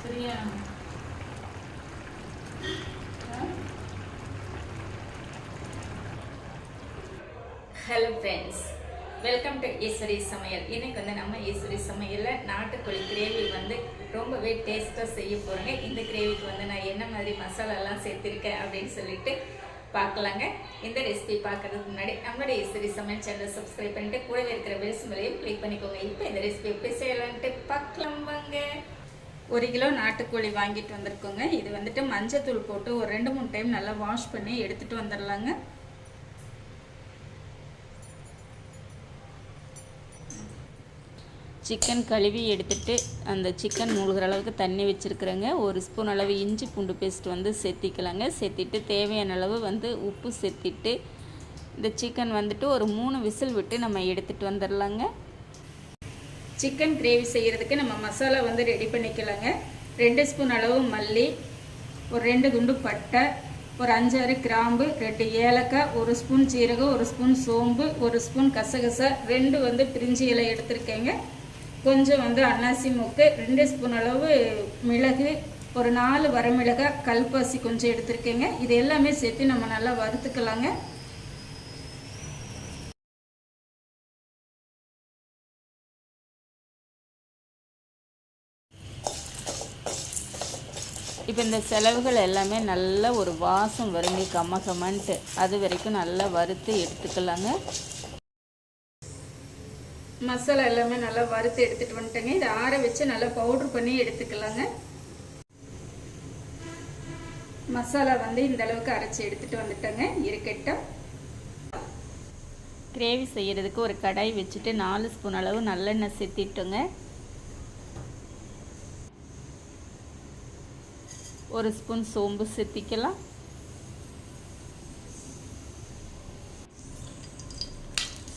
சரியா? Hello friends welcome to Eswari சமையல் இன்னைக்கு வந்து நம்ம ஈஸ்வரி சமையலில் நாட்டுக்கோழி கிரேவி வந்து ரொம்பவே டேஸ்ட்டாக செய்ய போகிறேங்க இந்த கிரேவிக்கு வந்து நான் என்ன மாதிரி மசாலாலாம் சேர்த்துருக்கேன் அப்படின்னு சொல்லிட்டு பார்க்கலாங்க. இந்த ரெசிபி பார்க்கறதுக்கு முன்னாடி நம்மளுடைய ஈஸ்வரி சமையல் சேனலை சப்ஸ்கிரைப் பண்ணிட்டு கூடவே இருக்கிற பெல்ஸ் மேலேயும் கிளிக் பண்ணிக்கோங்க. இப்போ இந்த ரெசிபி எப்படி செய்யலான்ட்டு பார்க்கலாம் வாங்க. ஒரு கிலோ நாட்டுக்கோழி வாங்கிட்டு வந்திருக்கோங்க. இது வந்துட்டு மஞ்சத்தூள் போட்டு ஒரு ரெண்டு மூணு டைம் நல்லா வாஷ் பண்ணி எடுத்துகிட்டு வந்துடலாங்க சிக்கன் கழுவி எடுத்துட்டு அந்த சிக்கன் மூழ்கிற அளவுக்கு தண்ணி வச்சுருக்குறேங்க. ஒரு ஸ்பூன் அளவு இஞ்சி பூண்டு பேஸ்ட் வந்து சேர்த்திக்கலாங்க. சேர்த்திட்டு தேவையான அளவு வந்து உப்பு சேர்த்திட்டு இந்த சிக்கன் வந்துட்டு ஒரு மூணு விசில் விட்டு நம்ம எடுத்துகிட்டு வந்துடலாங்க சிக்கன் கிரேவி செய்கிறதுக்கு நம்ம மசாலா வந்து ரெடி பண்ணிக்கலாங்க. ரெண்டு ஸ்பூன் அளவு மல்லி ஒரு ரெண்டு குண்டு பட்டை ஒரு அஞ்சாறு கிராம்பு ரெண்டு ஏலக்காய் ஒரு ஸ்பூன் சீரகம் ஒரு ஸ்பூன் சோம்பு ஒரு ஸ்பூன் கசகசா ரெண்டு வந்து பிரிஞ்சி இலை எடுத்திருக்கேங்க. கொஞ்சம் வந்து அன்னாசி மூக்கு ரெண்டு ஸ்பூன் அளவு மிளகு ஒரு நாலு வரமிளகாய் கல்பாசி கொஞ்சம் எடுத்திருக்கேங்க. இது எல்லாமே சேர்த்து நம்ம நல்லா வறுத்துக்கலாங்க. இப்போ இந்த செலவுகள் எல்லாமே நல்ல ஒரு வாசம் வருங்க கம்ம கம்மன்ட்டு அது வரைக்கும் நல்லா வறுத்து எடுத்துக்கலாங்க. மசாலா எல்லாமே நல்லா வறுத்து எடுத்துட்டு வந்துட்டேங்க. இதை ஆற வச்சு நல்லா பவுட்ரு பண்ணி எடுத்துக்கலாங்க. மசாலா வந்து இந்த அளவுக்கு அரைச்சி எடுத்துட்டு வந்துட்டேங்க. இருக்கட்டும். கிரேவி செய்கிறதுக்கு ஒரு கடாய் வச்சுட்டு நாலு ஸ்பூன் அளவு நல்லெண்ணெய் சேர்த்திட்டோங்க ஒரு ஸ்பூன் சோம்பு சேர்த்திக்கலாம்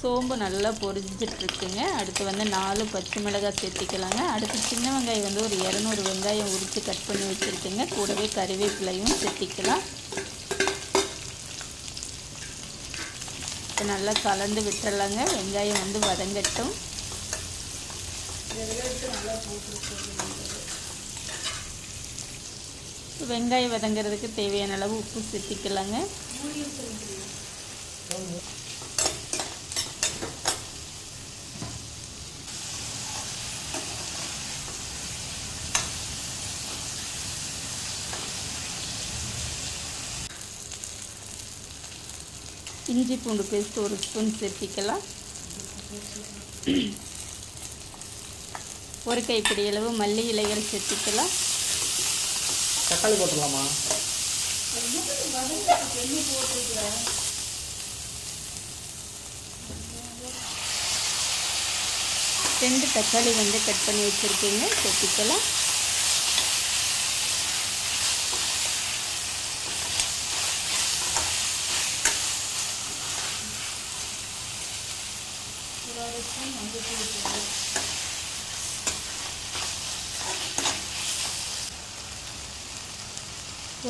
சோம்பு நல்லா பொரிஞ்சிட்ருக்குங்க. அடுத்து வந்து நாலு பச்சை மிளகாய் சேர்த்திக்கலாங்க. அடுத்து சின்ன வெங்காயம் வந்து ஒரு இரநூறு வெங்காயம் உரித்து கட் பண்ணி வச்சுருக்கேங்க. கூடவே கறிவேப்பிலையும் சேர்த்திக்கலாம். இப்போ நல்லா கலந்து விட்டுறலாங்க. வெங்காயம் வந்து வதங்கட்டும். வெங்காயம் வதங்கிறதுக்கு தேவையான அளவு உப்பு சேர்த்திக்கலாங்க. இஞ்சி பூண்டு பேஸ்ட் ஒரு ஸ்பூன் சேர்த்திக்கலாம். ஒரு கைப்பிடி அளவு மல்லி இலைகள் சேர்த்திக்கலாம். தக்காளி போட்டுடலாமா ரெண்டு தக்காளி வந்து கட் பண்ணி வச்சுருக்கீங்க சேர்த்திக்கலாம்.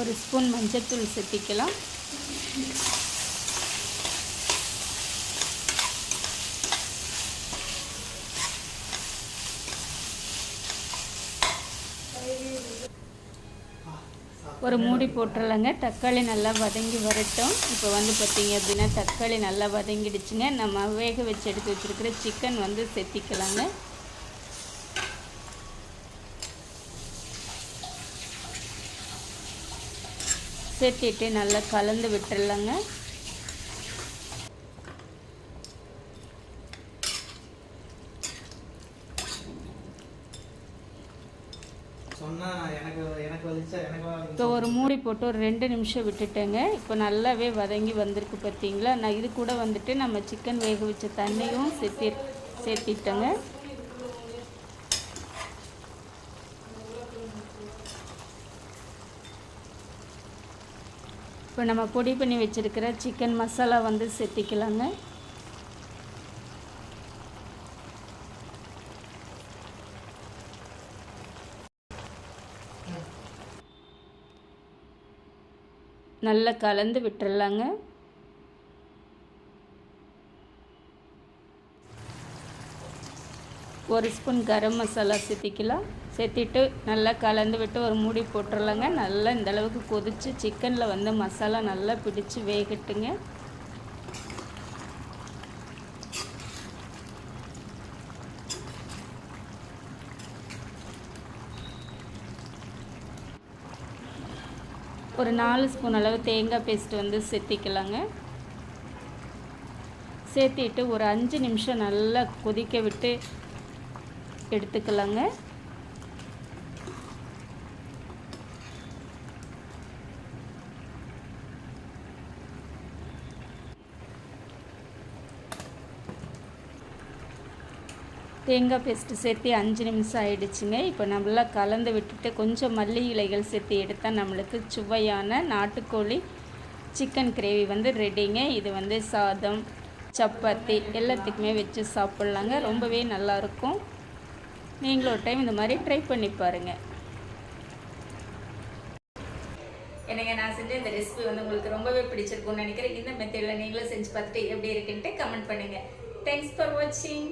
ஒரு ஸ்பூன் மஞ்சத்தூள் சேர்த்திக்கலாம். ஒரு மூடி போட்டுடலாங்க தக்காளி நல்லா வதங்கி வரட்டும். இப்போ வந்து பார்த்தீங்க அப்படின்னா தக்காளி நல்லா வதங்கிடுச்சுங்க. நம்ம வேக வச்சு எடுத்து வச்சுருக்கிற சிக்கன் வந்து செத்திக்கலாங்க சேர்த்திட்டு நல்லா கலந்து எனக்கு இப்போ ஒரு மூடி போட்டு ஒரு ரெண்டு நிமிஷம் விட்டுட்டேங்க. இப்போ நல்லாவே வதங்கி வந்திருக்கு பார்த்தீங்களா? நான் இது கூட வந்துட்டு நம்ம சிக்கன் வேக வச்ச தண்ணியும் சேர்த்தி சேர்த்திட்டேங்க. இப்போ நம்ம பொடி பண்ணி வச்சுருக்கிற சிக்கன் மசாலா வந்து சேர்த்திக்கலாங்க நல்லா கலந்து விட்டுடலாங்க ஒரு ஸ்பூன் கரம் மசாலா சேர்த்திக்கலாம். சேர்த்திட்டு நல்லா கலந்து விட்டு ஒரு மூடி போட்டுடலாங்க நல்லா இந்த அளவுக்கு கொதிச்சு சிக்கனில் வந்து மசாலா நல்லா பிடிச்சி வேகட்டுங்க. ஒரு நாலு ஸ்பூன் அளவு தேங்காய் பேஸ்ட் வந்து சேர்த்திக்கலாங்க. சேர்த்திட்டு ஒரு அஞ்சு நிமிஷம் நல்லா கொதிக்க விட்டு எடுத்துக்கலாங்க. தேங்காய் பேஸ்ட்டு சேர்த்து அஞ்சு நிமிஷம் ஆகிடுச்சிங்க இப்போ நல்லா கலந்து விட்டுட்டு கொஞ்சம் மல்லி இலைகள் சேர்த்து எடுத்தால் நம்மளுக்கு சுவையான நாட்டுக்கோழி சிக்கன் கிரேவி வந்து ரெடிங்க இது வந்து சாதம் சப்பாத்தி எல்லாத்துக்குமே வச்சு சாப்பிட்லாங்க. ரொம்பவே நல்லாயிருக்கும் நீங்களும் ஒரு டைம் இந்த மாதிரி ட்ரை பண்ணி பாருங்கள் எனக்கு நான் செஞ்ச இந்த ரெசிபி வந்து உங்களுக்கு ரொம்பவே பிடிச்சிருக்கும்னு நினைக்கிறேன். இந்த மெத்தடில் நீங்களும் செஞ்சு பார்த்துட்டு எப்படி இருக்குன்ட்டு கமெண்ட் பண்ணுங்கள் தேங்க்ஸ் ஃபார் வாட்சிங்